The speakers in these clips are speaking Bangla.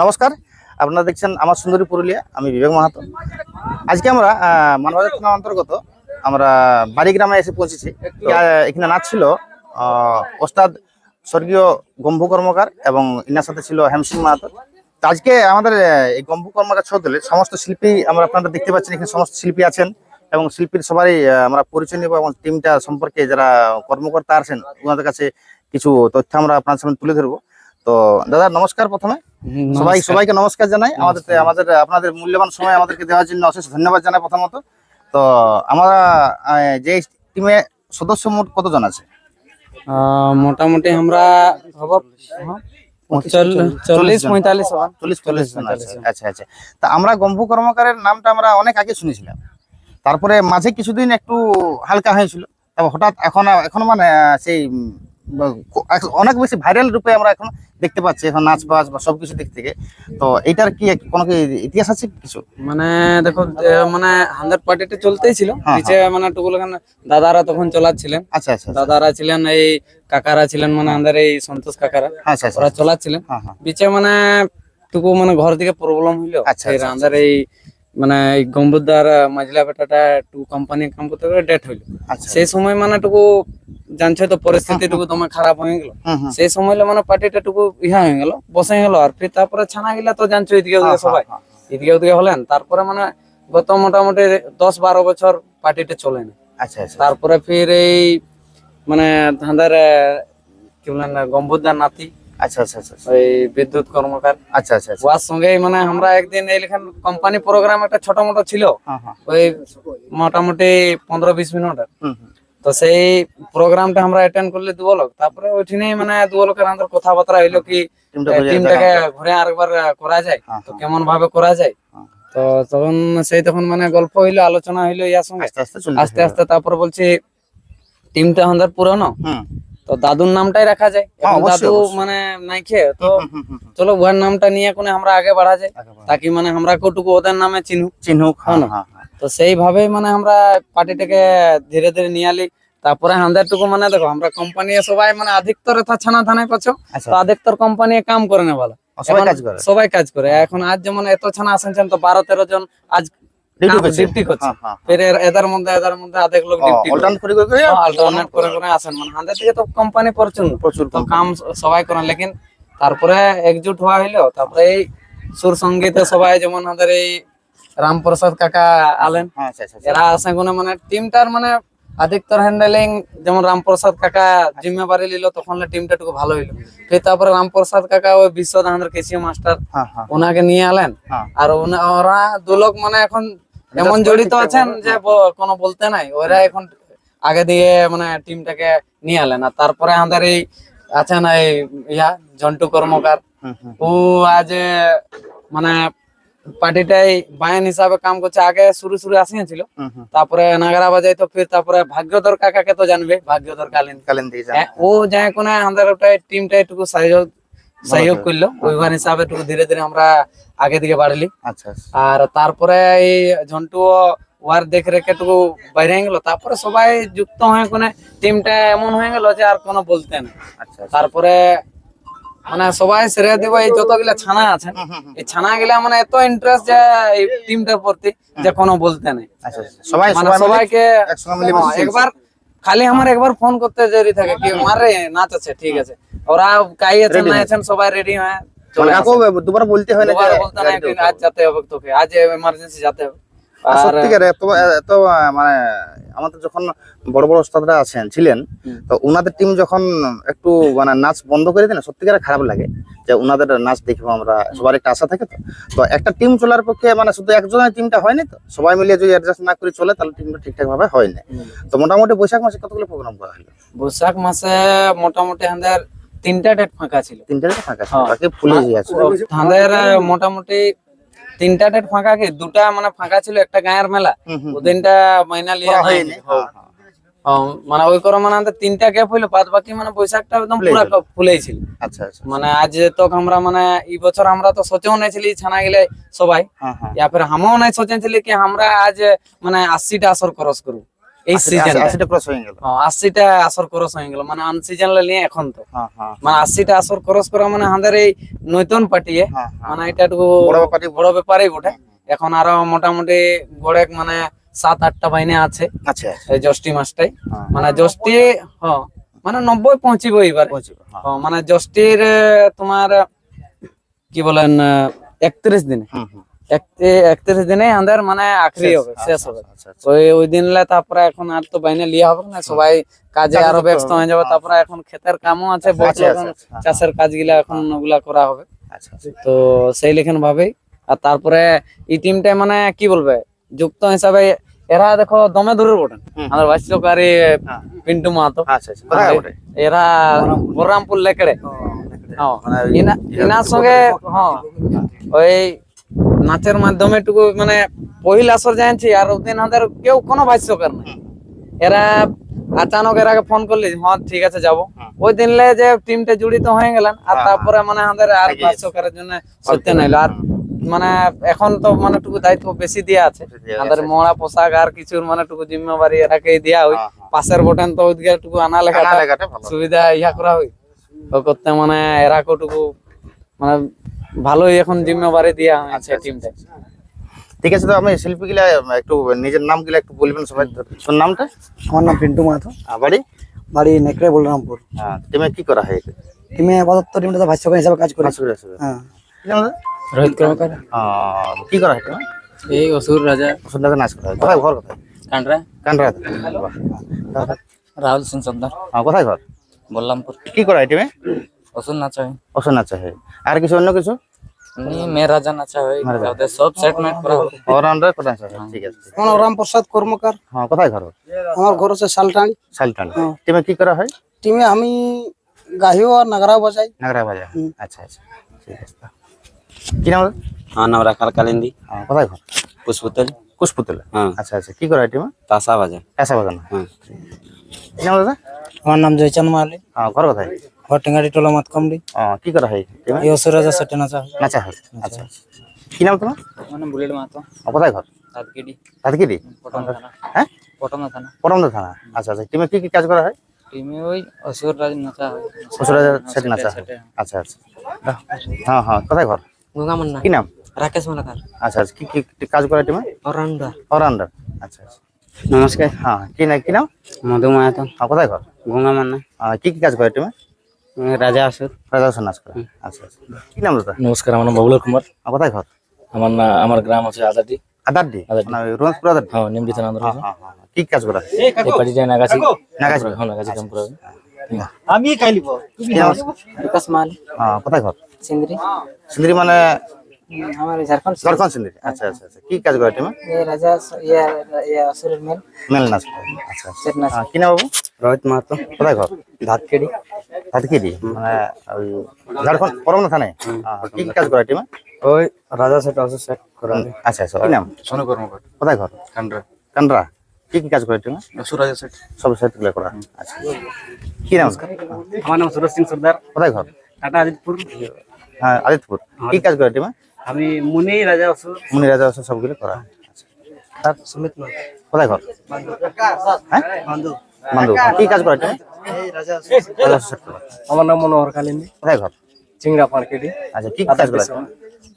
নমস্কার আপনারা দেখছেন আমার সুন্দরী পুরুলিয়া আমি বিবেক মাহাতো। আজকে আমরা মানবাজার থানা অন্তর্গত আমরা বাড়ি গ্রামে এসে পৌঁছেছি। এখানে নাচ ছিল ওস্তাদ স্বর্গীয় গম্ভু কর্মকার এবং ইনার সাথে ছিল হেমসিং মাহাতো। আজকে আমাদের এই গম্ভু কর্মকার ছদলে সমস্ত শিল্পী আমরা আপনারা দেখতে পাচ্ছেন এখানে সমস্ত শিল্পী আছেন এবং শিল্পীর সবারই আমরা পরিচয় নেব এবং টিমটা সম্পর্কে যারা কর্মকর্তা আছেন ওনাদের কাছে কিছু তথ্য আমরা আপনার সামনে তুলে ধরবো। তো দাদা নমস্কার প্রথমে। সবাই সবাইকে নমস্কার জানাই। আমাদের আমাদের আপনাদের মূল্যবান সময় আমাদেরকে দেওয়ার জন্য অশেষ ধন্যবাদ জানাই প্রথমত। তো আমরা যে টিমে সদস্য মোট কতজন আছে? মোটামুটি আমরা আচ্ছা আচ্ছা। তা আমরা গম্ভু কর্মকারের নামটা আমরা অনেক আগে শুনেছিলাম। তারপরে মাঝে কিছুদিন একটু হালকা হয়েছিল। তারপর হঠাৎ এখন এখন মানে সেই অনেক বেশি ভাইরাল রূপে আমরা এখন দেখতে পাচ্ছি এখন নাচ বাজ বা সবকিছু দিক থেকে। তো এইটার কি কোনো কি ইতিহাস আছে কিছু? মানে দেখো মানে হান্ড্রেড পার্টিটা চলতেই ছিল। হ্যাঁ, নিচে মানে টুকুলখান দাদারা তখন চলাচ্ছিলেন। আচ্ছা আচ্ছা আচ্ছা। দাদারা ছিলেন এই কাকারা ছিলেন মানে আমাদের এই সন্তোষ কাকারা। আচ্ছা আচ্ছা ওরা চলাচ্ছিলেন। হ্যাঁ হ্যাঁ। বিচে মানে টুকু মানে ঘর থেকে প্রবলেম হইল। আচ্ছা, আচ্ছা, আমাদের এই মানে এই গম্বুদার মাঝলা বেটাটা টু কোম্পানি কাম করতে করে ডেট হইল। আচ্ছা। সেই সময় মানে টুকু জানছো তো পরিস্থিতি টুকু তোমার খারাপ হয়ে গেল। সেই সময় মানে পার্টিটা টুকু ইহা হয়ে গেল বসে গেল। আর ফির তারপরে ছানা গিলা তো জানছো এদিকে ওদিকে সবাই। এদিকে ওদিকে হলেন তারপরে মানে গত মোটামুটি দশ বারো বছর পার্টিটা চলে না। আচ্ছা আচ্ছা। তারপরে ফির এই মানে ধাঁধার কি বলেন গম্বুদার নাতি আচ্ছা আচ্ছা আচ্ছা ওই বিদ্যুৎ কর্মকার। আচ্ছা আচ্ছা সঙ্গে মানে আমরা একদিন কোম্পানি প্রোগ্রাম একটা ছোট মোটো ছিল। হ্যাঁ হ্যাঁ। ওই মোটামুটি পনেরো বিশ মিনিটের তো সেই প্রোগ্রামটা আমরা অ্যাটেন্ড করলে দু লোক তারপরে ওইখানে মানে দু লোকের আমাদের কথাবার্তা হইল কি টিমটাকে ঘুরে আরেকবার করা যায়। হ্যাঁ, তো কেমন ভাবে করা যায়। তো তখন সেই তখন মানে গল্প হইল আলোচনা হইল ইয়ার সঙ্গে। আস্তে আস্তে তারপর বলছি টিমটা আমাদের পুরনো। তো দাদুর নামটাই রাখা যায়। হ্যাঁ, দাদু মানে নাই খেয়ে তো। চলো ওয়ার নামটা নিয়ে কোনে আমরা আগে বাড়া যায়। তাকি মানে আমরা কটুকু ওদের নামে চিনুক চিহ্নুক হ্যাঁ? হ্যাঁ হ্যাঁ। তো সেইভাবেই মানে আমরা পার্টিটাকে ধীরে ধীরে নিয়ে আলি। তারপরে আমাদের টুকু মানে দেখো আমরা কোম্পানি সবাই মানে অধিকতর এটা ছানা থানায় পাচ্ছ। আচ্ছা। তো অধিকতর কোম্পানি কাম করে না বলো সবাই কাজ করে? সবাই কাজ করে। এখন আজ যেমন এত ছানা আসেন তো বারো তেরো জন আজ ডিউটি করছে। হ্যাঁ হ্যাঁ ফের এর- মধ্যে এদের মধ্যে অর্ধেক লোক ডিউটি অল্টারনেট করে। করে করে অল্টারনেট করে করে আসেন। মানে আমাদের থেকে তো কোম্পানি প্রচুর। প্রচুর তো কাম সবাই করেন। লেকিন তারপরে একজুট হওয়া হইল। তারপরে এই সুর সঙ্গীতে সবাই যেমন আমাদের এই রামপ্রসাদ কাকা আলেন হ্যাঁ আচ্ছা আচ্ছা আচ্ছা। এরা আছে কোনো মানে টিমটার মানে অধিকতর হ্যান্ডেলিং যেমন রামপ্রসাদ কাকা জিম্মেবারি নিল তখন টিমটা একটু ভালো হইল। ফির তারপরে রামপ্রসাদ কাকা ওই বিশ্ব ধানের কেসিও মাস্টার হ্যাঁ হ্যাঁ। ওনাকে নিয়ে আলেন। হ্যাঁ। আর ওরা দু লোক মানে এখন এমন জড়িত আছেন যে কোনো বলতে নাই। ওরা এখন আগে দিয়ে মানে টিমটাকে নিয়ে আলেন আর তারপরে আমাদের এই আছেন এই ইয়া জন্টু কর্মকার। ও আজ মানে পার্টিটাই বায়ান হিসাবে কাম করছে। আগে শুরু শুরু আসিয়েছিল। তারপরে নাগারা বাজাই তো ফির তারপরে ভাগ্যধর কাকাকে তো জানবে। ভাগ্যধর কালীন কালেন ও যায় কোন আমাদের টিমটা একটু সহযোগ সহযোগ করল ওইবার হিসাবে ধীরে ধীরে আমরা আগে দিকে বাড়লি। আচ্ছা আচ্ছা। আর তারপরে এই ঝন্টু ওয়ার দেখ রেখে একটু বাইরে গেল। তারপরে সবাই যুক্ত হয়ে কোনে টিমটা এমন হয়ে গেল যে আর কোনো বলতে না আচ্ছা আচ্ছা। তারপরে মানে সবাই সেরে দিব এই যতগুলা ছানা হুম। এই ছানা গুলা মানে এত ইন্টারেস্ট যে এই টিমটার প্রতি যে কোনো বলতে নেই। সবাই মানে সবাইকে হ্যাঁ, একবার খালি আমার একবার ফোন করতে দেরি থাকে কি মারে নাচ আছে ঠিক আছে। ওরা না সবাই রেডি হয়ে। মানে দুবার বলতে হয় না বলতে নাই গাড়িতে কি উঠো। আজ যেতে হবে তোকে আজ এমার্জেন্সি যেতে হবে। এত এত মানে আমাদের যখন বড় বড় ওস্তাদরা আছেন ছিলেন তো উনাদের টিম যখন একটু মানে নাচ বন্ধ করে দেন সত্যিকার খারাপ লাগে যে উনাদের নাচ দেখব আমরা সবার একটা আশা থাকে তো। তো একটা টিম চলার পক্ষে মানে শুধু একজনের টিমটা হয়নি তো সবাই মিলিয়ে যদি অ্যাডজাস্ট না করে চলে তাহলে টিমটা ঠিকঠাক ভাবে হয় না। তো মোটামুটি বৈশাখ মাসে কতগুলো প্রোগ্রাম করা হলো? বৈশাখ মাসে মোটামুটি আমাদের তিনটা হ্যাঁ। মোটামুটি তিনটা ফাঁকা কি? দুটা মানে ফাঁকা ছিল একটা গায়ের মেলা। ও মাইনা লিয়া মানে ওই করে মানে তিনটা গ্যাপ হইল বাদ বাকি মানে বৈশাখটা একদম পুরা ফুলেই ছিল। আচ্ছা মানে আজ তো আমরা মানে এই বছর আমরা তো সচেও নাইছিলি ছানা গেলে সবাই। ইয়া নাই সচেন ছিলি কি আমরা আজ মানে আশিটা আসর ক্রস করব। এই সিজন আশি- আশিটা ক্রস হয়ে গেল। আশিটা আসর ক্রস হয়ে গেল। মানে আনসিজন নিয়ে এখন তো। হ্যাঁ হ্যাঁ। মানে আশিটা আসর ক্রস করা মানে আমাদের এই নতুন হ্যাঁ, হ্যাঁ। মানে এটা বড় ব্যাপারই বড় ব্যাপারই বটে। এখন আরও মোটামুটি গড়ে মানে সাত আটটা বাইনে আছে। আচ্ছা এই জ্যৈষ্ঠী মাসটাই। হ্যাঁ। মানে জ্যৈষ্ঠী হ্যাঁ মানে নব্বই পৌঁছিব এবার। হ্যাঁ। হ্যাঁ, মানে জষ্টির তোমার কি বলেন একত্রিশ দিনে। একত্রিশ দিনে আমাদের মানে আখরি হবে শেষ আচ্ছা, হবে আচ্ছা, আচ্ছা। ওই ওই দিনলে তারপরে এখন আর তো বাইনে লিয়া হবে না সবাই কাজে আরও ব্যস্ত হয়ে যাবে। তারপরে এখন ক্ষেতের কামও আছে আচ্ছা, এখন আচ্ছা, আচ্ছা, চাষের কাজগুলা এখন ওগুলা করা হবে আচ্ছা, আচ্ছা। তো সেই লেখেন ভাবেই আর তারপরে এই টিমটা মানে কি বলবে যুক্ত হিসাবে এরা দেখো দমে দূরের বটেন ভাষ্যকারী হ্যাঁ। পিন্টু মাহাতো আচ্ছা, আচ্ছা। ওটা? এরা বলরামপুর লেকেড়ে হ্যাঁ। মানে ইনার সঙ্গে হ্যাঁ ওই নাচের মাধ্যমে টুকু মানে পহিল আসর জানছি আর ওদিন আমাদের কেউ কোনো ভাষ্যকার নাই হুম। এরা আচানক এর আগে ফোন করলি হ্যাঁ ঠিক আছে যাব হুম। ওই দিনলে যে টিমটা জড়িত হয়ে গেলেন আর হ্যাঁ, তারপরে মানে আমাদের আর ভাষ্যকারের জন্য সত্যি নাইলো আর মানে এখন তো মানে টুকু দায়িত্ব বেশি দেওয়া আছে আমাদের। মোড়া পোশাক আর কিছুর মানে টুকু জিম্মেবারি হয় হ্যাঁ, হ্যাঁ। পাশের বটেন তো ওইদিকে টুকু আনা লেখা। সুবিধা ইয়া করা হয় তো করতে মানে এরা টুকু মানে ভালোই এখন জিম্মেবারি দেওয়া আচ্ছা, হয়েছে টিমটা ঠিক আছে তো আমি শিল্পী গিলা একটু নিজের নাম গিলা একটু বলবেন সবাই। তোর নামটা? আমার নাম পিন্টু মাহাতো। আর বাড়ি? বাড়ি নেকড়ে বলরামপুর। হ্যাঁ টিমে কি করা হয়? টিমে আপাতত টিমটাতে ভাষ্যকার হিসাবে কাজ করি। হ্যাঁ? রোহিত কর্মকার। কি করা হয় এই অসুর রাজা। সুন্দর নাচ করা হয়। কোথায় ঘর কোথায়? কান্ডরা কানরা রাহুল সিং সর্দার। কোথায় ঘর? বল্লামপুর কি করা হয় টিমে অসুর নাচা হয় অসন নাচা হয় আর কিছু অন্য কিছু? এমনি মেয়ে রাজা নাচা হয় মেয়ে রাজা। ওদের সব সেটমেন্ট করা হয় অলরাউন্ডার কোথায় নাচা হয়। ঠিক আছে। আমার রাম প্রসাদ কর্মকার? হ্যাঁ কোথায় ঘর? আমার ঘর হচ্ছে শালটানি শালটান হ্যাঁ। টিমে কি করা হয়? টিমে আমি গাহিও আর নাগরাও বাজাই। নাগরা বাজার হুম। আচ্ছা আচ্ছা। ঠিক আছে। কি নাম দাদা? আমার নাম রাখাল কালিন্দি। হ্যাঁ, কোথায় ঘর? পুষ্পতল কুশপুতলা। হ্যাঁ। আচ্ছা আচ্ছা। কি করা হয় টিমে? তাসা বাজে কাঁচা বাগান। হ্যাঁ। কি নাম দাদা আমার নাম জয়চাঁদ মাহালি। হ্যাঁ ঘর কোথায়? ঘর টেঙ্গারি টোলা মাতকমলি কি করা হয়? এই অসুর রাজা সেটে নাচা হয়। নাচা হয়। আচ্ছা আচ্ছা। কি নাম তোমার? মানে বুলেট মাহাতো। কোথায় ঘর? সাতগিরি রাতগিরি পটনা থানা। হ্যাঁ? পটনা থানা। থানা। আচ্ছা আচ্ছা। টিমে কি কি কাজ করা হয়? টিমে ওই অসুর নাচা হয়। সেট নাচা আচ্ছা আচ্ছা। হ্যাঁ হ্যাঁ। কোথায় ঘর? গঙ্গা মান্না। কি নাম? রাকেশ মালাকার। আচ্ছা আচ্ছা। কি কি কাজ করে টিমে? অলরাউন্ডার অলরাউন্ডার আচ্ছা আচ্ছা। নমস্কার। হ্যাঁ কি না কি নাম? মধু মাহাতো। হ্যাঁ কোথায় ঘর? গঙ্গা মান্না। কি কি কাজ করে টিমে রাজা আসুর। রাজা হোসেন নাচ করে। আচ্ছা আচ্ছা। কি নাম দাদা? নমস্কার আমার নাম বাবুলাল কুমার। কোথায় ঘর? আমার না আমার গ্রাম আছে আদাটি আদারডি? আদারডি। মানে রোজপুর আদারডি? হ্যাঁ নিমডি থানা হ্যাঁ কি কাজ করা? এই পার্টিটা নাগাছি। নাগাছি। হ্যাঁ নাগাছি কাম করা হয়। কি নাম আছে? বিকাশ মাল। হ্যাঁ কোথায় ঘর? সিন্দ্রি। সিন্দ্রি মানে আমার ঝাড়খণ্ড ঝাড়খণ্ড সিন্দ্রি আচ্ছা আচ্ছা আচ্ছা। কি কাজ করে টিমে? এই রাজা ইয়া ইয়া অসুরের মেল। মেল নাচ আচ্ছা আচ্ছা। সেট হ্যাঁ, কি নাম বাবু? রোহিত মাহাতো। কোথায় ঘর? ধাতকেড়ি। হাতকিরি মানে ওই ঝাড়খণ্ড পরমদা থানায়? হ্যাঁ, কি কাজ করে টিমে? ওই রাজা সেট আসুর সেট করা আচ্ছা আচ্ছা। কি নাম? সোনু কর্মকার কোথায় ঘর? কান্ডরা। কান্ডরা। কি কি কাজ করে টিমে? সুরাজা সেট। সব সাইডগুলো করা। আচ্ছা কি নাম আমার নাম সুরজ সিং সর্দার। কোথায় ঘর? টাটা আজিতপুর হ্যাঁ আদিত্যপুর কি কাজ করে টিমে? আমি মুনি রাজা অসুর। মুনি রাজা আছে সবগুলো করা। আচ্ছা তার সুমিত কোথায় ঘর? হ্যাঁ? মান্দু কি কাজ করে আমার নাম মনোহর কালিন্দি। কোথায় ঘর? চিংড়া পাড়কেটি আচ্ছা কি কাজ করে?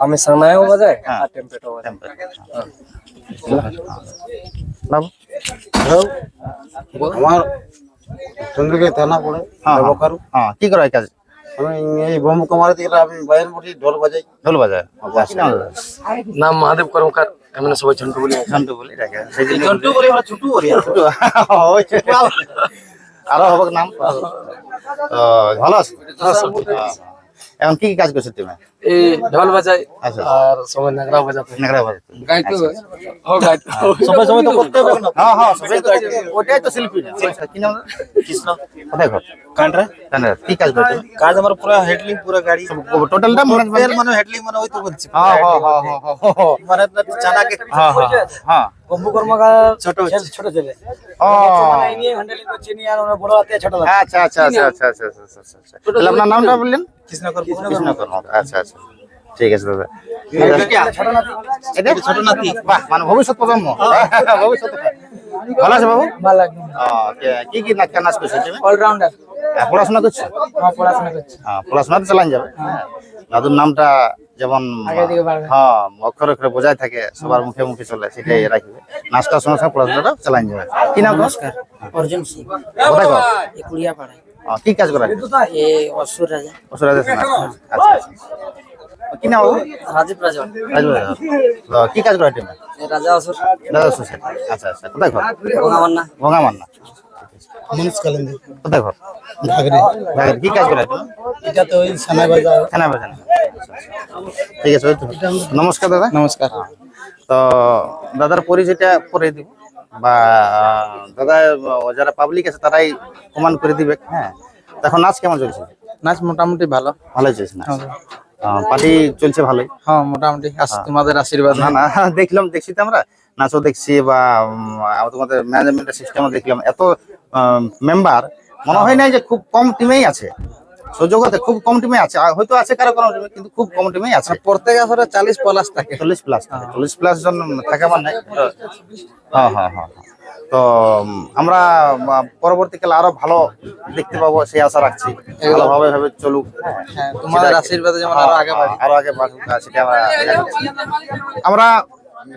আমি সানায়ও বাজাই হ্যাঁ। আর বাজাই। বাবু। আমার চন্দ্রকে থানা পড়ে। হ্যাঁ হ্যাঁ। হ্যাঁ কি করে কাজ? আমি এই বোম কুমারি থেকে আমি বাইরে মুঠি ঢোল বাজাই। ঢোল বাজায়? কি নাম দাদা? নাম মহাদেব কর্মকার এমনি সবাই ঝন্টু বলি। ঝন্টু বলি ডাকে সেই জন্য জন্টু করি আমরা ছুটু করি আরও হবে নাম। ভালো আছে। এখন কি কি কাজ করছ তুমি? এই ঢোল আচ্ছা। আর সবাই নাগরা বাজাতে নাগরা বাজাতে গাইতে আচ্ছা, হয়। আচ্ছা। হ্যাঁ গাইতে সবাই তো করতে হবে। না হ্যাঁ হ্যাঁ সবাই তো ওটাই তো শিল্পী না। কি নাম? কৃষ্ণ। কোথায় ঘর? কান্ডরা কান্ডরা কি কাজ করতে? কাজ আমার পুরো হেডলিং পুরো গাড়ি। টোটালটা মনে মানে মানে হেডলিং মানে ওই তো বলছি। হ্যাঁ হ্যাঁ হ্যাঁ হ্যাঁ মানে তো চালাকে হ্যাঁ হ্যাঁ হ্যাঁ মানে কম্বু হ্যাঁ, হ্যাঁ, হ্যাঁ, কর্মকার ছোট ছোট ছেলে। ও মানে ইনি হ্যান্ডেলিং করছে নি আর ওরা বড় হাতে ছোট আচ্ছা আচ্ছা আচ্ছা আচ্ছা আচ্ছা আচ্ছা আচ্ছা আপনার নামটা বললেন? কৃষ্ণকর কৃষ্ণকর আচ্ছা আচ্ছা। ঠিক আছে দাদা। এটা ছোট নাতি। বাহ মানে ভবিষ্যৎ প্রজন্ম। ভবিষ্যৎ ভালো আছে বাবু? ভালো একদম। কি কি নাচ নাচ করছে তুমি? অলরাউন্ডার হ্যাঁ, পড়াশোনা করছ? পড়াশোনা করছি। হ্যাঁ পড়াশোনা তো চালান যাবে? হ্যাঁ। দাদুর নামটা যেমন আগে দিকে বাড়বে। হ্যাঁ অক্ষরে অক্ষরে বোঝাই থাকে সবার মুখে মুখে চলে সেটাই রাখবে। নাচটার সঙ্গে সঙ্গে পড়াশোনাটা চালান যাবে। কি নাম নমস্কার অর্জুন সিং। কোথায় কি কাজ করে অসুর রাজা। অসুর রাজা আচ্ছা আচ্ছা। কি নাম রাজীব রাজা রাজু রাজা। কি কাজ করে টিমে রাজা অসুর। দাদা সোসাইটি আচ্ছা আচ্ছা কোথায় ঘর? গঙ্গামান্না ভঙ্গা মান্না মনীষ কোথায় ঘর? ঘাগরি ভাগের কি কাজ করে তুমি এটা তো ওই সানাই বাজার। খানা বেচেন ঠিক আছে নমস্কার দাদা। নমস্কার। তো দাদার পরিচয়টা করে দিব। বা দাদা যারা পাবলিক আছে তারাই প্রমাণ করে দিবে। হ্যাঁ। এখন নাচ কেমন চলছে? নাচ মোটামুটি ভালো। ভালোই চলছে না পার্টি চলছে ভালোই। হ্যাঁ মোটামুটি। আস- তোমাদের আশীর্বাদ না না দেখলাম দেখছি তো আমরা। নাচও দেখছি বা তোমাদের ম্যানেজমেন্টের সিস্টেমও দেখলাম। এত মেম্বার মনে হয় না যে খুব কম টিমেই আছে। সুযোগতে খুব কম টিমে আছে। হয়তো আছে কারও কোনো টিমে কিন্তু খুব কম আছে। প্রত্যেক আসরে প্লাস থাকে। চল্লিশ প্লাস চল্লিশ প্লাস জন থাকা মানে হ্যাঁ হ্যাঁ হ্যাঁ হ্যাঁ। তো আমরা পরবর্তীকালে আরও ভালো দেখতে পাবো সেই আশা রাখছি। ভালোভাবে ভাবে চলুক। হ্যাঁ তোমাদের আশীর্বাদে যেমন আরও আগে আরও আগে বাড়ুক আহ, সেটা আমরা আমরা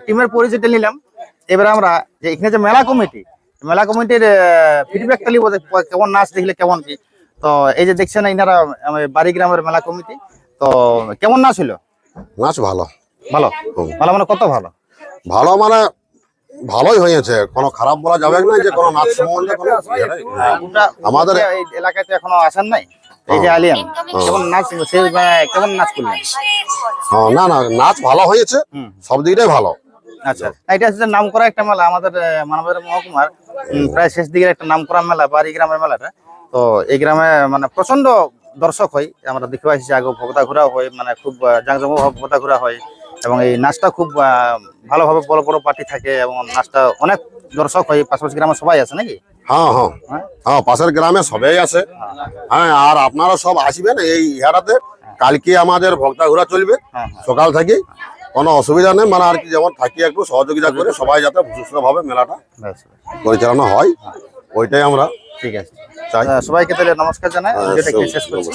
টিমের পরিচয়টা নিলাম। এবারে আমরা যে এখানে যে মেলা কমিটি মেলা কমিটির ফিডব্যাকটা নিব যে প- কেমন নাচ দেখলে কেমন কি। তো এই যে দেখছেন এনারা বাড়ি গ্রামের মেলা কমিটি। তো কেমন নাচ হলো? নাচ ভালো। ভালো? ভালো মানে কত ভালো? ভালো মানে ভালোই হয়েছে। কোনো খারাপ বলা যাবে না যে কোনো নাচ সম্বন্ধে কোনো ইয়ে। ওটা- আমাদের- ওটা এই এলাকায় তো এখনও আসেন নাই? এই যে আলিয়ান কেমন নাচ সে মানে কেমন নাচ করলেন হ্যাঁ, না না নাচ ভালো হয়েছে। হুম। সব দিকটাই ভালো। আচ্ছা এটা হচ্ছে নাম করা একটা মেলা আমাদের মানবের মহকুমার। প্রায় শেষ দিকের একটা নাম করা মেলা বাড়ি গ্রামের মেলাটা। তো এই গ্রামে মানে প্রচণ্ড দর্শক হয়। আমরা দেখতে পাচ্ছি আগে ভক্তা ঘোরা হয় মানে খুব জাঁকজমক ভক্তা ঘোরা হয়। এবং এই নাচটা খুব ভালোভাবে বড় বড় পার্টি থাকে এবং নাচটা অনেক দর্শক হয় পাশাপাশি গ্রামে সবাই আছে নাকি? হ্যাঁ হ্যাঁ। হ্যাঁ? হ্যাঁ পাশের গ্রামে সবাই আছে। হ্যাঁ আর আপনারা সব আসবেন এই ইহারাতে। কালকে আমাদের ভক্তা ঘোরা চলবে হ্যাঁ, সকাল থেকে। কোনো অসুবিধা নেই মানে আর কি যেমন থাকি একটু সহযোগিতা করে সবাই যাতে সুস্থভাবে মেলাটা পরিচালনা হয় ওইটাই আমরা ঠিক আছে। সবাইকে তাহলে নমস্কার জানাই। হ্যাঁ, শেষ করছি।